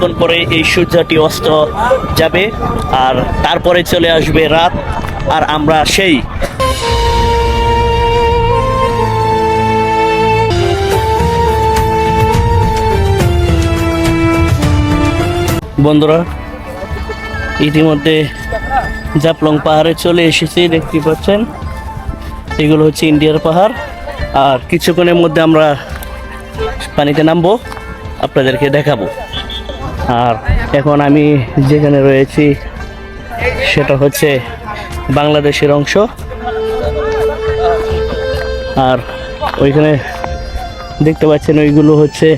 কিছুক্ষণ পরে এই সূর্যটি অস্ত যাবে আর তারপরে চলে আসবে রাত, আর আমরা সেই বন্ধুরা, ইতিমধ্যে জাপলং পাহাড়ে চলে এসেছি, দেখতে পাচ্ছেন? এগুলো হচ্ছে ইন্ডিয়ার পাহাড়, আর কিছুক্ষণের মধ্যে আমরা পানিতে নামবো, আপনাদেরকে দেখাবো। আর এখন আমি যেখানে রয়েছি, সেটা হচ্ছে বাংলাদেশের অংশ। আর ওইখানে দেখতে পাচ্ছেন ওইগুলো হচ্ছে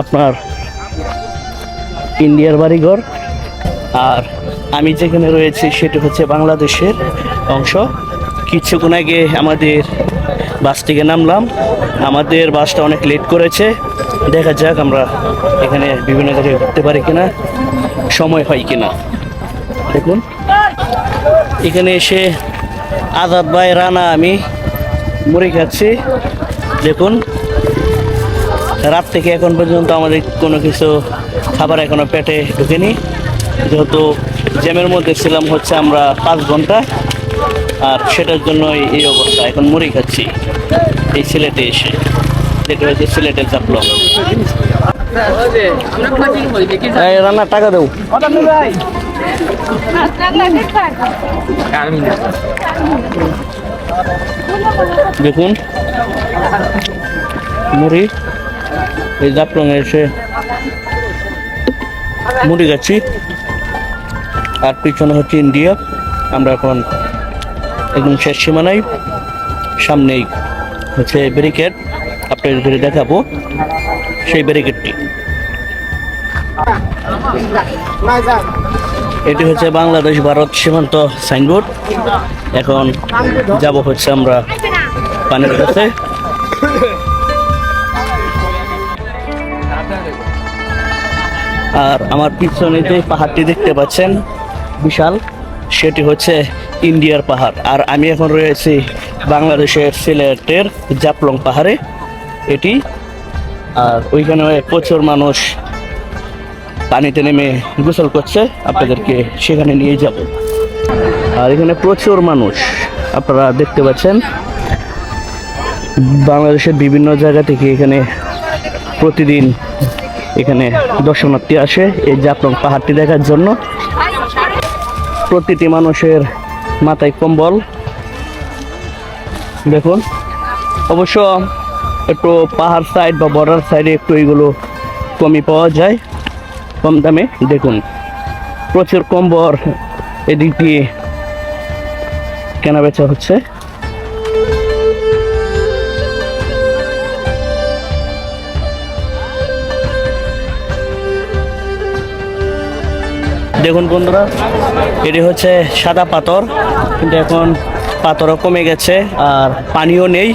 আপনার ইন্ডিয়ার বাড়িঘর। আর আমি যেখানে রয়েছি, সেটা হচ্ছে বাংলাদেশের অংশ। কিছুক্ষণ আগে আমাদের বাস থেকে নামলাম। আমাদের বাসটা অনেক লেট করেছে। দেখা যাক আমরা এখানে বিভিন্ন জায়গায় ঘুরতে পারি কিনা। সময় হয় কিনা। দেখুন। এখানে এসে আজাদ ভাই, রানা, আমি মুড়ি খাচ্ছি। দেখুন। রাত থেকে এখন পর্যন্ত আমাদের কোনো কিছু খাবার এখনও পেটে ঢুকেনি। যেহেতু জ্যামের মধ্যে ছিলাম, হচ্ছে আমরা পাঁচ ঘণ্টা আর সেটার জন্য এই অবস্থা। এখন মুড়ি খাচ্ছি এই সিলেটে এসে। যেটা হচ্ছে সিলেটের চাপলো রান্না টাকা দেবো দেখুন মুড়ি এই জাফলং এসে মুড়ি খাচ্ছি। আর পিছনে হচ্ছে ইন্ডিয়া। আমরা এখন একদম শেষ সীমানায়। সামনেই হচ্ছে ব্যারিকেড আপনাদের দেখাবো সেই ব্যারিকেডটি এটি হচ্ছে বাংলাদেশ ভারত সীমান্ত সাইনবোর্ড এখন যাব হচ্ছে আমরা পানির কাছে। আর আমার পিছনে যে পাহাড়টি দেখতে পাচ্ছেন, বিশাল। সেটি হচ্ছে ইন্ডিয়ার পাহাড়। আর আমি এখন রয়েছি বাংলাদেশের সিলেটের জাপলং পাহাড়ে। এটি, আর ওইখানে প্রচুর মানুষ পানিতে নেমে গোসল করছে। আপনাদেরকে সেখানে নিয়ে যাব। আর এখানে প্রচুর মানুষ, আপনারা দেখতে পাচ্ছেন। বাংলাদেশের বিভিন্ন জায়গা থেকে এখানে প্রতিদিন এখানে দর্শনার্থী আসে এই জাপলং পাহাড়টি দেখার জন্য। প্রতিটি মানুষের মাথায় কম্বল। দেখুন, অবশ্য একটু পাহাড় সাইড বা বর্ডার সাইডে একটু এইগুলো কমই পাওয়া যায়, কম দামে। দেখুন, প্রচুর কম্বর এদিক দিয়ে কেনা বেচা হচ্ছে। দেখুন বন্ধুরা, এটি হচ্ছে সাদা পাথর, কিন্তু এখন পাথরও কমে গেছে আর পানিও নেই।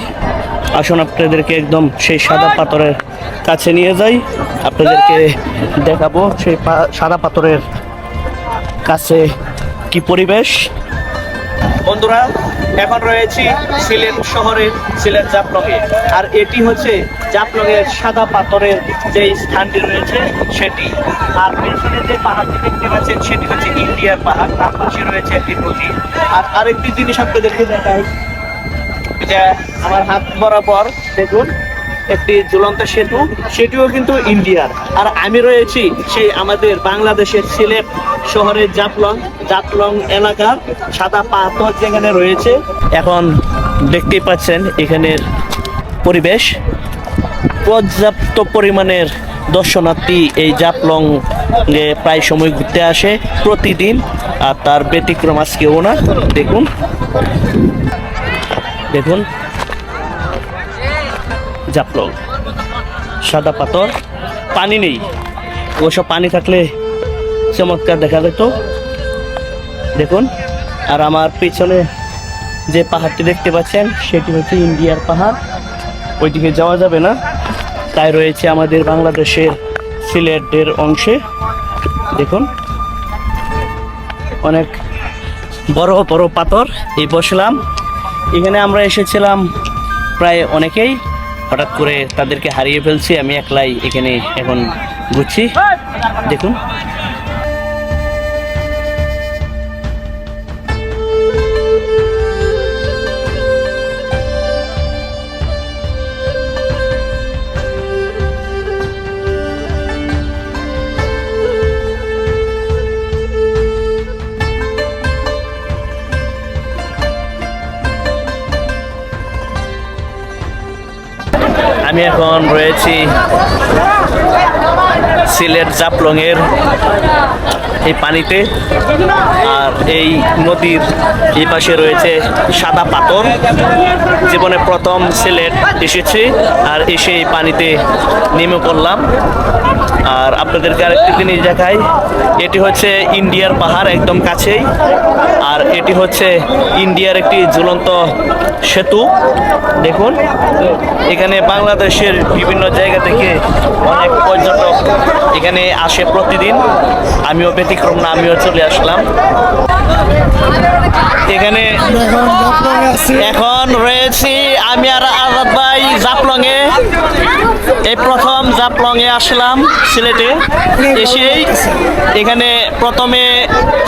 আসুন আপনাদেরকে একদম সেই সাদা পাথরের কাছে নিয়ে যাই। আপনাদেরকে দেখাবো সেই সাদা পাথরের কাছে কি পরিবেশ। বন্ধুরা এখন রয়েছি সিলেট শহরের সিলেট জাফলংয়ে। আর এটি হচ্ছে জাফলংয়ের সাদা পাথরের যে স্থানটি রয়েছে, সেটি। আর পেছনে যে পাহাড়টি দেখতে পাচ্ছেন, সেটি হচ্ছে ইন্ডিয়ার পাহাড়। তার পাশে রয়েছে একটি নদী। আর আরেকটি জিনিস আপনাদেরকে দেখাই। যে আমার হাত বরাবর, দেখুন। একটি ঝুলন্ত সেতু, সেটিও কিন্তু ইন্ডিয়ার। আর আমি রয়েছি সেই আমাদের বাংলাদেশের সিলেট শহরের জাফলং জাফলং এলাকার সাদা পাথর যেখানে রয়েছে। এখন দেখতেই পাচ্ছেন এখানের পরিবেশ। পর্যাপ্ত পরিমাণের দর্শনার্থী এই জাফলং এ প্রায় সময় ঘুরতে আসে প্রতিদিন, আর তার ব্যতিক্রম আজকেও না দেখুন। দেখুন। জাফলং। সাদা পাথর, পানি নেই। ওসব পানি থাকলে চমৎকার দেখা যেত। দেখুন, আর আমার পেছনে যে পাহাড়টি দেখতে পাচ্ছেন, সেটি হচ্ছে ইন্ডিয়ার পাহাড়। ওইদিকে যাওয়া যাবে না। তাই রয়েছে আমাদের বাংলাদেশের সিলেটের অংশে। দেখুন, অনেক বড় বড় পাথর, এই বসলাম। এখানে আমরা এসেছিলাম প্রায় অনেকেই। হঠাৎ করে তাদেরকে হারিয়ে ফেলছি আমি একলাই এখানে এখন ঘুরছি। দেখুন। আমি এখন রয়েছি সিলেট জাপলংয়ের এই পানিতে, আর এই নদীর এই পাশে রয়েছে সাদা পাথর। জীবনে প্রথম সিলেট এসেছি, আর এসে এই পানিতে নেমে পড়লাম। আর আপনাদেরকে আরেকটি জিনিস দেখাই। এটি হচ্ছে ইন্ডিয়ার পাহাড় একদম কাছেই। আর এটি হচ্ছে ইন্ডিয়ার একটি ঝুলন্ত সেতু। দেখুন, এখানে বাংলাদেশের বিভিন্ন জায়গা থেকে অনেক পর্যটক এখানে আসে প্রতিদিন। আমিও ব্যতিক্রম না, আমিও চলে আসলাম। এখানে এখন রয়েছি আমি আর আজাদ ভাই জাপলং এ এই প্রথম জাপলংয়ে আসলাম সিলেটে। এসেই এখানে প্রথমে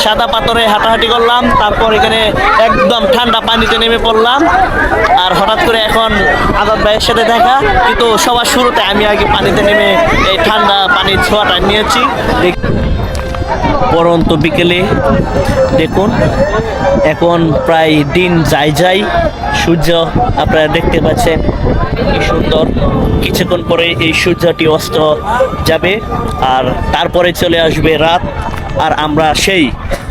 সাদা পাথরে হাঁটাহাঁটি করলাম, তারপর এখানে একদম ঠান্ডা পানিতে নেমে পড়লাম। আর হঠাৎ করে এখন আজাদ ভাইয়ের সাথে দেখা, কিন্তু সবার শুরুতে আমি আগে পানিতে নেমে এই ঠান্ডা পানির ছোঁয়াটা নিয়েছি। পরন্ত বিকেলে দেখুন, এখন প্রায় দিন যাই যাই, সূর্য আপনারা দেখতে পাচ্ছেন কি সুন্দর। কিছুক্ষণ পরে এই সূর্যটি অস্ত যাবে আর তারপরে চলে আসবে রাত। আর আমরা সেই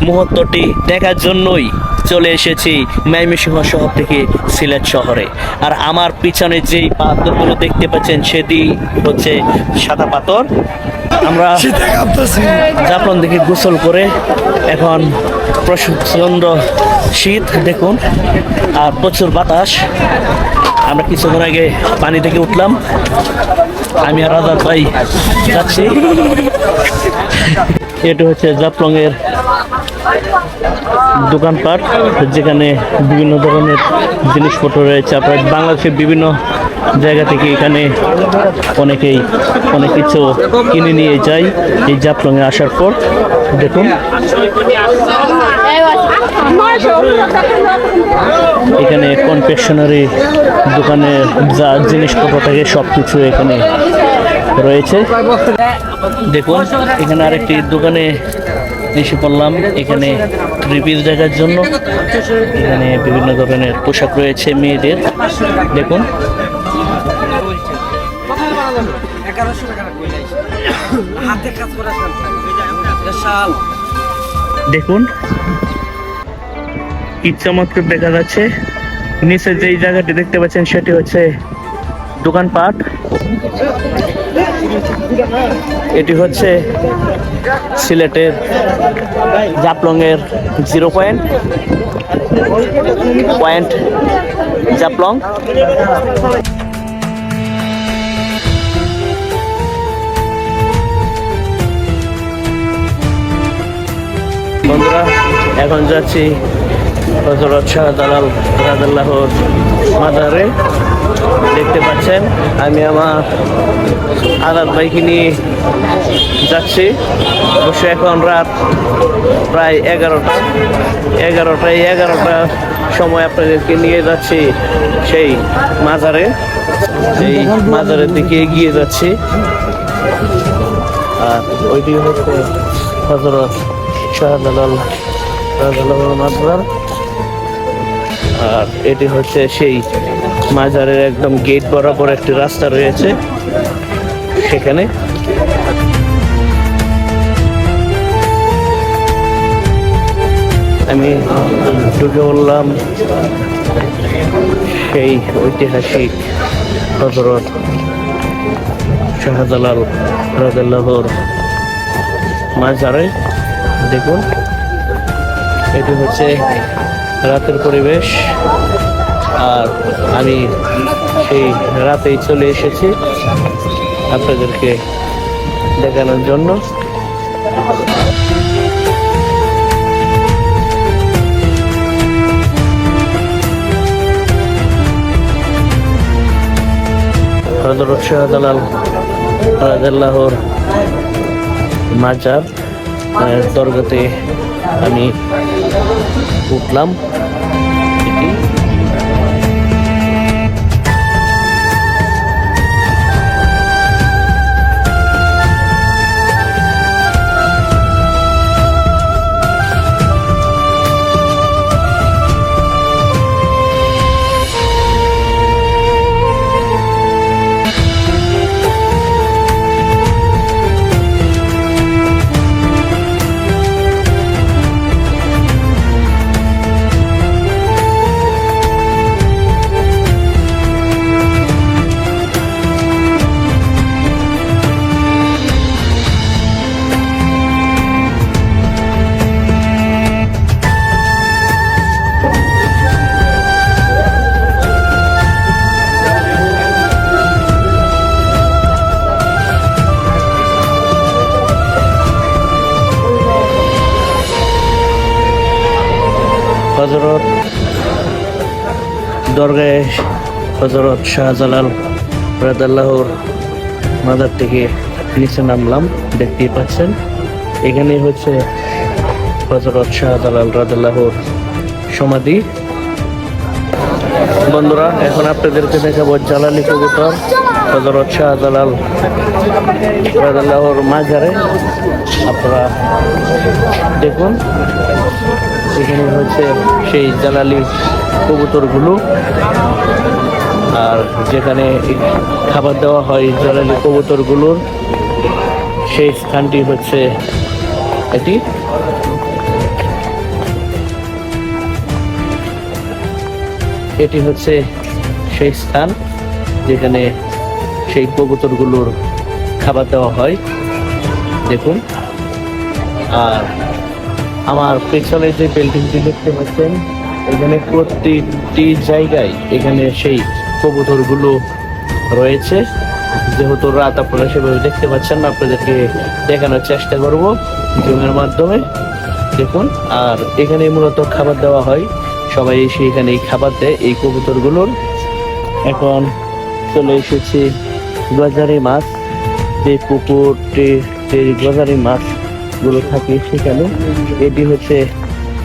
মুহূর্তটি দেখার জন্যই চলে এসেছি ময়মনসিংহ শহর থেকে সিলেট শহরে। আর আমার পিছনে যেই পাথরগুলো দেখতে পাচ্ছেন, সেটি হচ্ছে সাদা পাথর। আমরা জাফলন থেকে গোসল করে এখন প্রচণ্ড শীত দেখুন, আর প্রচুর বাতাস। আমরা কিছুক্ষণ আগে পানি থেকে উঠলাম। আমি আর রাজার ভাই যাচ্ছি। এটা হচ্ছে জাফলং এর দোকানপাট, যেখানে বিভিন্ন ধরনের জিনিসপত্র রয়েছে। আপনার বাংলাদেশের বিভিন্ন জায়গা থেকে এখানে অনেকেই, অনেক কিছু কিনে নিয়ে যায় এই জাফলংয়ে আসার পর। দেখুন। এখানে কনফেকশনারি দোকানে যা জিনিসপত্র থাকে সব কিছু এখানে রয়েছে। দেখুন, এখানে আরেকটি দোকানে এসে পড়লাম। এখানে পিস দেখার জন্য। এখানে বিভিন্ন ধরনের পোশাক রয়েছে মেয়েদের। দেখুন। এগারোশো টাকা হাতে কাজ করা শাল দেখুন। কি চমৎকার দেখা যাচ্ছে। নিচে যেই জায়গাটি দেখতে পাচ্ছেন, সেটি হচ্ছে দোকানপাট। এটি হচ্ছে সিলেটের জাপলং এর জিরো পয়েন্ট পয়েন্ট জাপলং। বন্ধুরা, এখন যাচ্ছি হজরত শাহ দালাল রাজাল্লাহর মাজারে দেখতে পাচ্ছেন, আমি আমার আদাত বাইকে নিয়ে যাচ্ছি। অবশ্য এখন রাত প্রায় এগারোটা। এগারোটায় এগারোটা সময় আপনাদেরকে নিয়ে যাচ্ছি সেই মাজারে। সেই মাজারের দিকে এগিয়ে যাচ্ছি। আর ওইটি হচ্ছে হজরত আর এটি হচ্ছে সেই মাজারের একদম গেট বরাবর একটি রাস্তা রয়েছে সেখানে। আমি ঢুকে বললাম সেই ঐতিহাসিক হজরত শাহজালাল রাজাল্লাহর মাজারে। দেখুন। এটি হচ্ছে রাতের পরিবেশ। আর আমি সেই রাতেই চলে এসেছি আপনাদেরকে দেখানোর জন্য। হজরত শাহজালাল রাজাল্লাহর মাজার। দরগাতে আমি উঠলাম। দরগায় হজরত শাহজালাল রাদাল্লাহর মাদার থেকে নিচে নামলাম, দেখতেই পাচ্ছেন। এখানে হচ্ছে হজরত শাহজালাল রাদাল্লাহর সমাধি। বন্ধুরা, এখন আপনাদেরকে দেখাবো জালালি কবুতর হজরত শাহজালাল রাদাল্লাহর মাজারে আপনারা দেখুন, এখানে হচ্ছে সেই জালালি কবুতরগুলো। আর যেখানে খাবার দেওয়া হয় জালালি কবুতরগুলোর, সেই স্থানটি হচ্ছে এটি। এটি হচ্ছে সেই স্থান যেখানে সেই কবুতরগুলোর খাবার দেওয়া হয়। দেখুন। আর আমার পেছনে যে বিল্ডিংটি দেখতে পাচ্ছেন এখানে প্রতিটি জায়গায় এখানে সেই কবুতরগুলো রয়েছে। যেহেতু রাত আপনারা সেভাবে দেখতে পাচ্ছেন না, আপনাদেরকে দেখানোর চেষ্টা করব জুমের মাধ্যমে। দেখুন, আর এখানে মূলত খাবার দেওয়া হয়। সবাই এসে এখানে খাবার দেয় এই কবুতরগুলোর। এখন চলে এসেছি গজারি মাছ। যে পুকুরটি যে গজারি মাছগুলো থাকে সেখানে, এটি হচ্ছে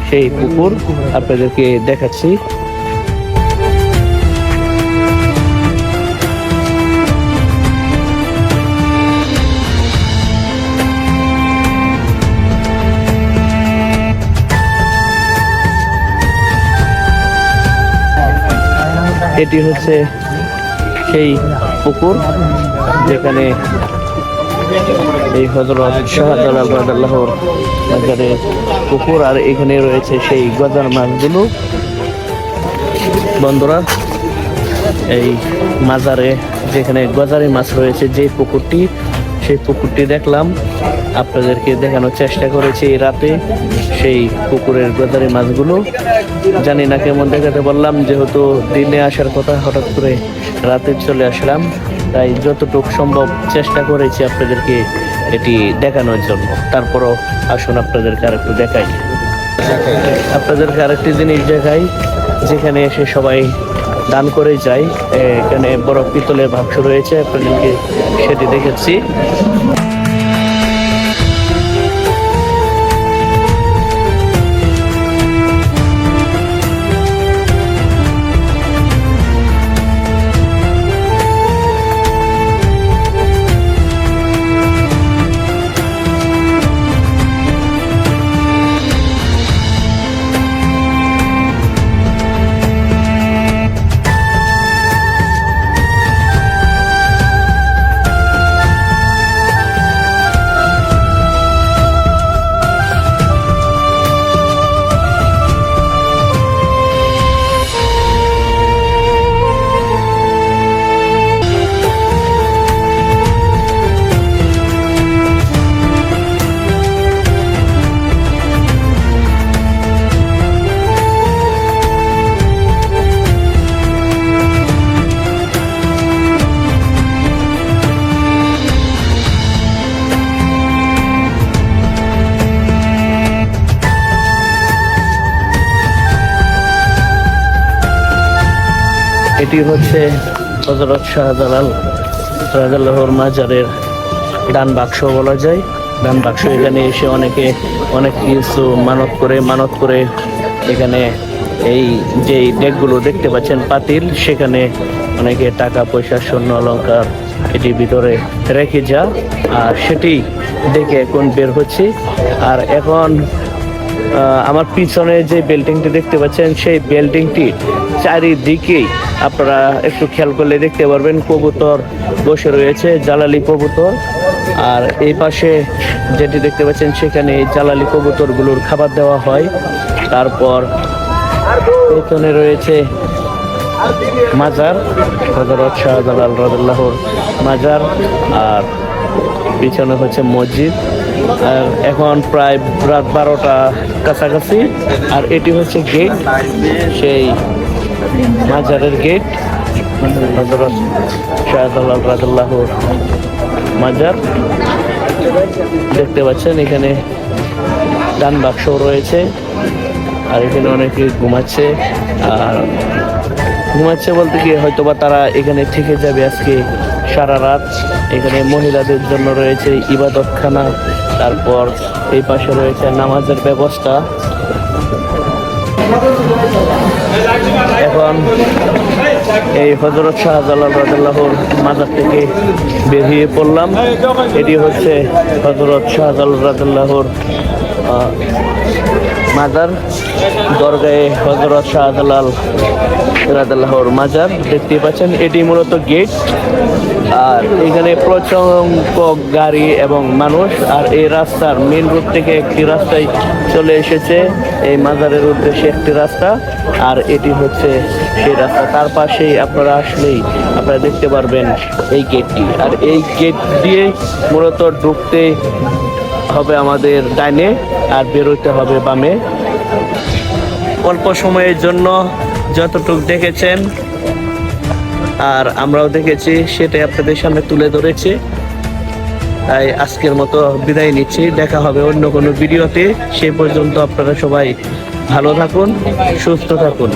সেই পুকুর আপনাদেরকে দেখাচ্ছি। এটি হচ্ছে সেই পুকুর যেখানে এই হজরত শাহজালাল রাদাল্লাহর মাজারে পুকুর আর এখানে রয়েছে সেই গজার মাছগুলো। বন্ধুরা, এই মাজারে যেখানে গজারি মাছ রয়েছে, যে পুকুরটি, সেই পুকুরটি দেখলাম। আপনাদেরকে দেখানোর চেষ্টা করেছি এই রাতে সেই পুকুরের গজারি মাছগুলো। জানি না কেমন দেখাতে বললাম যেহেতু দিনে আসার কথা হঠাৎ করে রাতে চলে আসলাম। তাই যতটুকু সম্ভব চেষ্টা করেছি আপনাদেরকে এটি দেখানোর জন্য। তারপরও আসুন আপনাদেরকে আর একটু দেখাই। আপনাদেরকে আরেকটি জিনিস দেখাই, যেখানে এসে সবাই দান করে যায়। এখানে বড় পিতলের বাক্স রয়েছে, আপনাদেরকে সেটি দেখেছি। এটি হচ্ছে হজরত শাহজালাল রাজাল্লাহর মাজারের ডান বাক্স বলা যায়। দান বাক্স এখানে এসে অনেকে অনেক কিছু মানত করে মানত করে এখানে এই যে ডেকগুলো দেখতে পাচ্ছেন পাতিল, সেখানে অনেকে টাকা, পয়সা, স্বর্ণ, অলংকার এটি ভিতরে রেখে যা। আর সেটি দেখে এখন বের হচ্ছে। আর এখন আমার পিছনে যে বিল্ডিংটি দেখতে পাচ্ছেন, সেই বিল্ডিংটি চারিদিকেই আপনারা একটু খেয়াল করলে দেখতে পারবেন কবুতর বসে রয়েছে, জালালি কবুতর। আর এই পাশে যেটি দেখতে পাচ্ছেন, সেখানে জালালি কবুতরগুলোর খাবার দেওয়া হয়। তারপর পেছনে রয়েছে মাজার হজরত শাহজালাল রাজুল্লাহর মাজার, আর পিছনে হচ্ছে মসজিদ। আর এখন প্রায় রাত বারোটা কাছাকাছি, আর এটি হচ্ছে গেট। সেই মাজারের গেট হজরত রাজুল্লাহর মাজার। দেখতে পাচ্ছেন, এখানে ডান বাক্স রয়েছে, আর এখানে অনেকে ঘুমাচ্ছে। আর ঘুমাচ্ছে বলতে কি হয়তো বা তারা এখানে থেকে যাবে আজকে সারা রাত। এখানে মহিলাদের জন্য রয়েছে ইবাদতখানা, তারপর এই পাশে রয়েছে নামাজের ব্যবস্থা। এখন এই হজরত শাহজালাল রাজাল্লাহর মাজার থেকে বেরিয়ে পড়লাম। এটি হচ্ছে হজরত শাহজালাল রাজাল্লাহর মাজার। দরগায়ে হজরত শাহজালাল রাজাল্লাহর মাজার দেখতে পাচ্ছেন, এটি মূলত গেট। আর এখানে প্রচণ্ড গাড়ি এবং মানুষ, আর এই রাস্তার মেন রোড থেকে একটি রাস্তায় চলে এসেছে। এই মাজারের উদ্দেশ্যে একটি রাস্তা, আর এটি হচ্ছে সেই রাস্তা। তার পাশেই আপনারা আসলেই আপনারা দেখতে পারবেন এই গেটটি আর এই গেট দিয়ে মূলত ঢুকতে হবে আমাদের ডাইনে, আর বেরোতে হবে বামে। অল্প সময়ের জন্য যতটুক দেখেছেন আর আমরাও দেখেছি, সেটাই আপনাদের সামনে তুলে ধরেছে। তাই আজকের মতো বিদায় নিচ্ছি। দেখা হবে অন্য কোনো ভিডিওতে। সে পর্যন্ত আপনারা সবাই ভালো থাকুন, সুস্থ থাকুন।